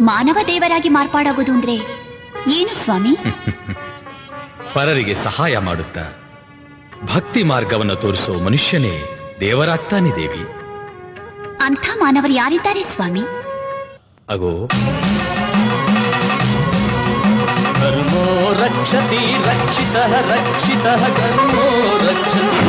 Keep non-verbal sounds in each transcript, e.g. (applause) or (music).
ಮಾನವ ದೇವರಾಗಿ ಮಾರ್ಪಾಡಾಗೋದು ಅಂದ್ರೆ ಏನು ಸ್ವಾಮಿ? (laughs) ಪರರಿಗೆ ಸಹಾಯ ಮಾಡುತ್ತಾ ಭಕ್ತಿ ಮಾರ್ಗವನ್ನು ತೋರಿಸೋ ಮನುಷ್ಯನೇ ದೇವರಾಗ್ತಾನೆ ದೇವಿ. ಅಂಥ ಮಾನವರು ಯಾರಿದ್ದಾರೆ ಸ್ವಾಮಿ? ಅಗೋ. ರಕ್ಷತಿ ರಕ್ಷಿತ ರಕ್ಷಿತ ಕರ್ಮೋ ರಕ್ಷಸಿ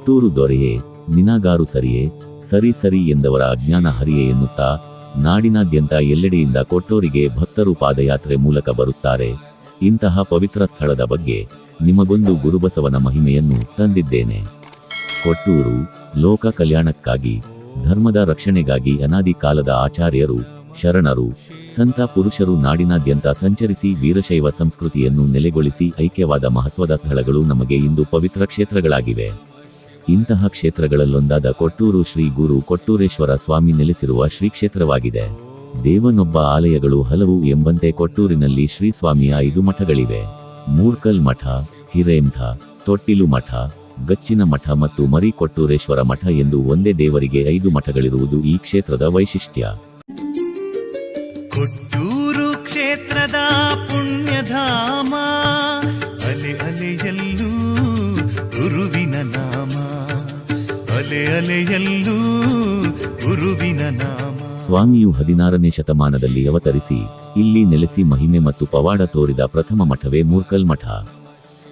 ಕೊಟ್ಟೂರು ದೊರೆಯೇ, ನಿನಾಗಾರು ಸರಿಯೇ, ಸರಿ ಸರಿ ಎಂದವರ ಅಜ್ಞಾನ ಹರಿಯೇ ಎನ್ನುತ್ತಾ, ನಾಡಿನಾದ್ಯಂತ ಎಲ್ಲೆಡೆಯಿಂದ ಕೊಟ್ಟೂರಿಗೆ ಭಕ್ತರು ಪಾದಯಾತ್ರೆ ಮೂಲಕ ಬರುತ್ತಾರೆ. ಇಂತಹ ಪವಿತ್ರ ಸ್ಥಳದ ಬಗ್ಗೆ ನಿಮಗೊಂದು ಗುರುಬಸವನ ಮಹಿಮೆಯನ್ನು ತಂದಿದ್ದೇನೆ. ಕೊಟ್ಟೂರು, ಲೋಕ ಕಲ್ಯಾಣಕ್ಕಾಗಿ, ಧರ್ಮದ ರಕ್ಷಣೆಗಾಗಿ ಅನಾದಿ ಕಾಲದ ಆಚಾರ್ಯರು, ಶರಣರು, ಸಂತ ಪುರುಷರು ನಾಡಿನಾದ್ಯಂತ ಸಂಚರಿಸಿ ವೀರಶೈವ ಸಂಸ್ಕೃತಿಯನ್ನು ನೆಲೆಗೊಳಿಸಿ ಐಕ್ಯವಾದ ಮಹತ್ವದ ಸ್ಥಳಗಳು ನಮಗೆ ಇಂದು ಪವಿತ್ರ ಕ್ಷೇತ್ರಗಳಾಗಿವೆ. ಇಂತಹ ಕ್ಷೇತ್ರಗಳಲ್ಲೊಂದಾದ ಕೊಟ್ಟೂರು ಶ್ರೀ ಗುರು ಕೊಟ್ಟೂರೇಶ್ವರ ಸ್ವಾಮಿ ನೆಲೆಸಿರುವ ಶ್ರೀ ಕ್ಷೇತ್ರವಾಗಿದೆ. ದೇವನೊಬ್ಬ ಆಲಯಗಳು ಹಲವು ಎಂಬಂತೆ ಕೊಟ್ಟೂರಿನಲ್ಲಿ ಶ್ರೀ ಸ್ವಾಮಿಯ ಐದು ಮಠಗಳಿವೆ. ಮೂರ್ಕಲ್ ಮಠ, ಹಿರೇಮಠ, ತೊಟ್ಟಿಲು ಮಠ, ಗಚ್ಚಿನ ಮಠ ಮತ್ತು ಮರಿ ಕೊಟ್ಟೂರೇಶ್ವರ ಮಠ ಎಂದು ಒಂದೇ ದೇವರಿಗೆ ಐದು ಮಠಗಳಿರುವುದು ಈ ಕ್ಷೇತ್ರದ ವೈಶಿಷ್ಟ್ಯ. ಕೊಟ್ಟೂರು ಕ್ಷೇತ್ರದ ಪುಣ್ಯಧಾಮ. ಅಲೆ ಅಲೆಯಲ್ಲೂ ಗುರುವಿನ ನಾಮ. ಸ್ವಾಮಿಯು ಹದಿನಾರನೇ ಶತಮಾನದಲ್ಲಿ ಅವತರಿಸಿ, ಇಲ್ಲಿ ನೆಲೆಸಿ ಮಹಿಮೆ ಮತ್ತು ಪವಾಡ ತೋರಿದ ಪ್ರಥಮ ಮಠವೇ ಮೂರ್ಕಲ್ ಮಠ.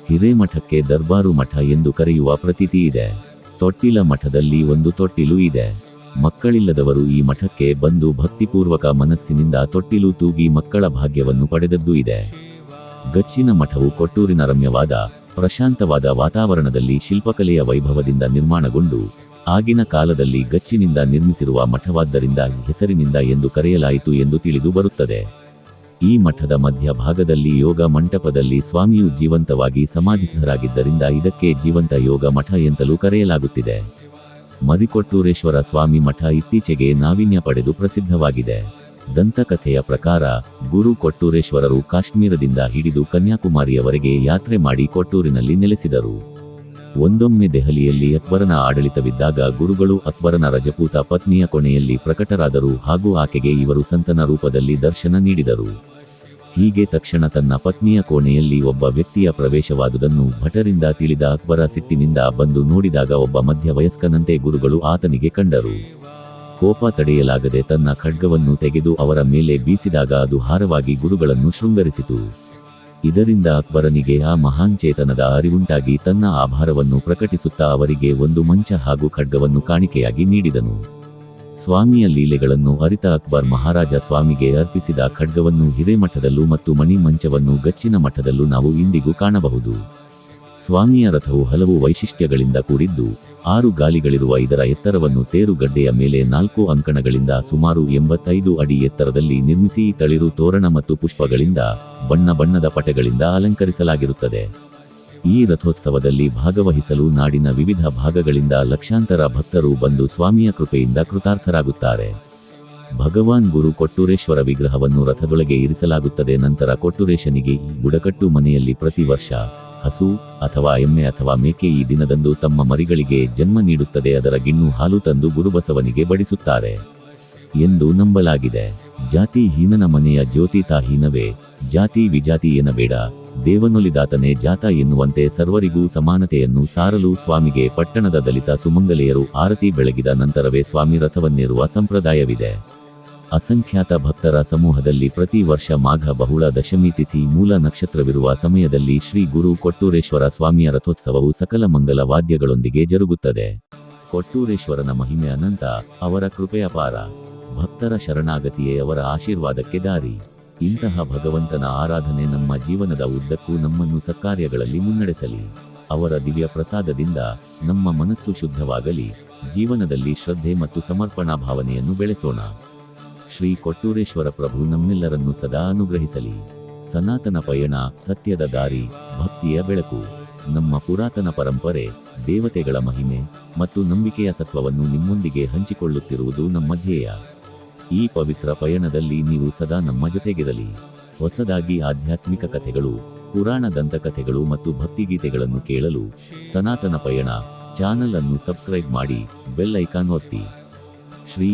ಹಿರೇಮಠಕ್ಕೆ ದರ್ಬಾರು ಮಠ ಎಂದು ಕರೆಯುವ ಪ್ರತೀತಿ ಇದೆ. ತೊಟ್ಟಿಲ ಮಠದಲ್ಲಿ ಒಂದು ತೊಟ್ಟಿಲು ಇದೆ. ಮಕ್ಕಳಿಲ್ಲದವರು ಈ ಮಠಕ್ಕೆ ಬಂದು ಭಕ್ತಿಪೂರ್ವಕ ಮನಸ್ಸಿನಿಂದ ತೊಟ್ಟಿಲು ತೂಗಿ ಮಕ್ಕಳ ಭಾಗ್ಯವನ್ನು ಪಡೆದದ್ದು ಇದೆ. ಗಚ್ಚಿನ ಮಠವು ಕೊಟ್ಟೂರಿನ ರಮ್ಯವಾದ, ಪ್ರಶಾಂತವಾದ ವಾತಾವರಣದಲ್ಲಿ ಶಿಲ್ಪಕಲೆಯ ವೈಭವದಿಂದ ನಿರ್ಮಾಣಗೊಂಡು ಆಗಿನ ಕಾಲದಲ್ಲಿ ಗಚ್ಚಿನಿಂದ ನಿರ್ಮಿಸಿರುವ ಮಠವಾದ್ದರಿಂದ ಹೆಸರಿನಿಂದ ಎಂದು ಕರೆಯಲಾಯಿತು ಎಂದು ತಿಳಿದು ಬರುತ್ತದೆ. ಈ ಮಠದ ಮಧ್ಯಭಾಗದಲ್ಲಿ ಯೋಗ ಮಂಟಪದಲ್ಲಿ ಸ್ವಾಮಿಯು ಜೀವಂತವಾಗಿ ಸಮಾಧಿಸ್ಥರಾಗಿದ್ದರಿಂದ ಇದಕ್ಕೆ ಜೀವಂತ ಯೋಗ ಮಠ ಎಂತಲೂ ಕರೆಯಲಾಗುತ್ತಿದೆ. ಮರಿಕೊಟ್ಟೂರೇಶ್ವರ ಸ್ವಾಮಿ ಮಠ ಇತ್ತೀಚೆಗೆ ನಾವೀನ್ಯ ಪಡೆದು ಪ್ರಸಿದ್ಧವಾಗಿದೆ. ದಂತಕಥೆಯ ಪ್ರಕಾರ, ಗುರು ಕೊಟ್ಟೂರೇಶ್ವರರು ಕಾಶ್ಮೀರದಿಂದ ಹಿಡಿದು ಕನ್ಯಾಕುಮಾರಿಯವರೆಗೆ ಯಾತ್ರೆ ಮಾಡಿ ಕೊಟ್ಟೂರಿನಲ್ಲಿ ನೆಲೆಸಿದರು. ಒಂದೊಮ್ಮೆ ದೆಹಲಿಯಲ್ಲಿ ಅಕ್ಬರನ ಆಡಳಿತವಿದ್ದಾಗ ಗುರುಗಳು ಅಕ್ಬರನ ರಜಪೂತ ಪತ್ನಿಯ ಕೊನೆಯಲ್ಲಿ ಪ್ರಕಟರಾದರು ಹಾಗೂ ಆಕೆಗೆ ಇವರು ಸಂತನ ರೂಪದಲ್ಲಿ ದರ್ಶನ ನೀಡಿದರು. ಹೀಗೆ ತಕ್ಷಣ ತನ್ನ ಪತ್ನಿಯ ಕೋಣೆಯಲ್ಲಿ ಒಬ್ಬ ವ್ಯಕ್ತಿಯ ಪ್ರವೇಶವಾದುದನ್ನು ಭಟರಿಂದ ತಿಳಿದ ಅಕ್ಬರ ಸಿಟ್ಟಿನಿಂದ ಬಂದು ನೋಡಿದಾಗ ಒಬ್ಬ ಮಧ್ಯವಯಸ್ಕನಂತೆ ಗುರುಗಳು ಆತನಿಗೆ ಕಂಡರು. ಕೋಪ ತಡೆಯಲಾಗದೆ ತನ್ನ ಖಡ್ಗವನ್ನು ತೆಗೆದು ಅವರ ಮೇಲೆ ಬೀಸಿದಾಗ ಅದು ಹಾರವಾಗಿ ಗುರುಗಳನ್ನು ಶೃಂಗರಿಸಿತು. ಇದರಿಂದ ಅಕ್ಬರನಿಗೆ ಆ ಮಹಾನ್ ಚೇತನದ ಅರಿವುಂಟಾಗಿ ತನ್ನ ಆಭಾರವನ್ನು ಪ್ರಕಟಿಸುತ್ತಾ ಅವರಿಗೆ ಒಂದು ಮಂಚ ಹಾಗೂ ಖಡ್ಗವನ್ನು ಕಾಣಿಕೆಯಾಗಿ ನೀಡಿದನು. ಸ್ವಾಮಿಯ ಲೀಲೆಗಳನ್ನು ಅರಿತ ಅಕ್ಬರ್ ಮಹಾರಾಜ ಸ್ವಾಮಿಗೆ ಅರ್ಪಿಸಿದ ಖಡ್ಗವನ್ನು ಹಿರೇಮಠದಲ್ಲೂ ಮತ್ತು ಮಣಿ ಮಂಚವನ್ನು ಗಚ್ಚಿನ ಮಠದಲ್ಲೂ ನಾವು ಇಂದಿಗೂ ಕಾಣಬಹುದು. ಸ್ವಾಮಿಯ ರಥವು ಹಲವು ವೈಶಿಷ್ಟ್ಯಗಳಿಂದ ಕೂಡಿದ್ದು, ಆರು ಗಾಲಿಗಳಿರುವ ಇದರ ಎತ್ತರವನ್ನು ತೇರುಗಡ್ಡೆಯ ಮೇಲೆ ನಾಲ್ಕು ಅಂಕಣಗಳಿಂದ ಸುಮಾರು ಎಂಬತ್ತೈದು ಅಡಿ ಎತ್ತರದಲ್ಲಿ ನಿರ್ಮಿಸಿ ತಳಿರು ತೋರಣ ಮತ್ತು ಪುಷ್ಪಗಳಿಂದ ಬಣ್ಣ ಬಣ್ಣದ ಪಟಗಳಿಂದ ಅಲಂಕರಿಸಲಾಗಿರುತ್ತದೆ. ಈ ರಥೋತ್ಸವದಲ್ಲಿ ಭಾಗವಹಿಸಲು ನಾಡಿನ ವಿವಿಧ ಭಾಗಗಳಿಂದ ಲಕ್ಷಾಂತರ ಭಕ್ತರು ಬಂದು ಸ್ವಾಮಿಯ ಕೃಪೆಯಿಂದ ಕೃತಾರ್ಥರಾಗುತ್ತಾರೆ. ಭಗವಾನ್ ಗುರು ಕೊಟ್ಟೂರೇಶ್ವರ ವಿಗ್ರಹವನ್ನು ರಥದೊಳಗೆ ಇರಿಸಲಾಗುತ್ತದೆ. ನಂತರ ಕೊಟ್ಟೂರೇಶನಿಗೆ ಬುಡಕಟ್ಟು ಮನೆಯಲ್ಲಿ ಪ್ರತಿ ವರ್ಷ ಹಸು ಅಥವಾ ಎಮ್ಮೆ ಅಥವಾ ಮೇಕೆ ಈ ದಿನದಂದು ತಮ್ಮ ಮರಿಗಳಿಗೆ ಜನ್ಮ ನೀಡುತ್ತದೆ. ಅದರ ಗಿಣ್ಣು ಹಾಲು ತಂದು ಗುರುಬಸವನಿಗೆ ಬಡಿಸುತ್ತಾರೆ ಎಂದು ನಂಬಲಾಗಿದೆ. ಜಾತಿ ಹೀನನ ಮನೆಯ ಜ್ಯೋತಿ ತಾಹೀನವೇ ಜಾತಿ ವಿಜಾತಿ ಏನಬೇಡ ದೇವನೊಲಿದಾತನೇ ಜಾತ ಎನ್ನುವಂತೆ ಸರ್ವರಿಗೂ ಸಮಾನತೆಯನ್ನು ಸಾರಲು ಸ್ವಾಮಿಗೆ ಪಟ್ಟಣದ ದಲಿತ ಸುಮಂಗಲೆಯರು ಆರತಿ ಬೆಳಗಿದ ನಂತರವೇ ಸ್ವಾಮಿ ರಥವನ್ನೇರುವ ಸಂಪ್ರದಾಯವಿದೆ. ಅಸಂಖ್ಯಾತ ಭಕ್ತರ ಸಮೂಹದಲ್ಲಿ ಪ್ರತಿ ವರ್ಷ ಮಾಘ ಬಹುಳ ದಶಮಿ ತಿಥಿ ಮೂಲ ನಕ್ಷತ್ರವಿರುವ ಸಮಯದಲ್ಲಿ ಶ್ರೀ ಗುರು ಕೊಟ್ಟೂರೇಶ್ವರ ಸ್ವಾಮಿಯ ರಥೋತ್ಸವವು ಸಕಲ ಮಂಗಲ ವಾದ್ಯಗಳೊಂದಿಗೆ ಜರುಗುತ್ತದೆ. ಕೊಟ್ಟೂರೇಶ್ವರನ ಮಹಿಮೆ ಅನಂತ, ಅವರ ಕೃಪೆಯ ಅಪಾರ. ಭಕ್ತರ ಶರಣಾಗತಿಯೇ ಅವರ ಆಶೀರ್ವಾದಕ್ಕೆ ದಾರಿ. ಇಂತಹ ಭಗವಂತನ ಆರಾಧನೆ ನಮ್ಮ ಜೀವನದ ಉದ್ದಕ್ಕೂ ನಮ್ಮನ್ನು ಸತ್ಕಾರ್ಯಗಳಲ್ಲಿ ಮುನ್ನಡೆಸಲಿ. ಅವರ ದಿವ್ಯ ಪ್ರಸಾದದಿಂದ ನಮ್ಮ ಮನಸ್ಸು ಶುದ್ಧವಾಗಲಿ. ಜೀವನದಲ್ಲಿ ಶ್ರದ್ಧೆ ಮತ್ತು ಸಮರ್ಪಣಾ ಭಾವನೆಯನ್ನು ಬೆಳೆಸೋಣ. ಶ್ರೀ ಕೊಟ್ಟೂರೇಶ್ವರ ಪ್ರಭು ನಮ್ಮೆಲ್ಲರನ್ನು ಸದಾ ಅನುಗ್ರಹಿಸಲಿ. ಸನಾತನ ಪಯಣ, ಸತ್ಯದ ದಾರಿ, ಭಕ್ತಿಯ ಬೆಳಕು, ನಮ್ಮ ಪುರಾತನ ಪರಂಪರೆ, ದೇವತೆಗಳ ಮಹಿಮೆ ಮತ್ತು ನಂಬಿಕೆಯ ಸತ್ವವನ್ನು ನಿಮ್ಮೊಂದಿಗೆ ಹಂಚಿಕೊಳ್ಳುತ್ತಿರುವುದು ನಮ್ಮ ಧ್ಯೇಯ. ಈ ಪವಿತ್ರ ಪಯಣದಲ್ಲಿ ನೀವು ಸದಾ ನಮ್ಮ ಜೊತೆಗಿರಲಿ. ಹೊಸದಾಗಿ ಆಧ್ಯಾತ್ಮಿಕ ಕಥೆಗಳು, ಪುರಾಣ ದಂತಕಥೆಗಳು ಮತ್ತು ಭಕ್ತಿಗೀತೆಗಳನ್ನು ಕೇಳಲು ಸನಾತನ ಪಯಣ ಚಾನಲ್ ಅನ್ನು ಸಬ್ಸ್ಕ್ರೈಬ್ ಮಾಡಿ ಬೆಲ್ ಐಕಾನ್ ಒತ್ತಿ. ಶ್ರೀ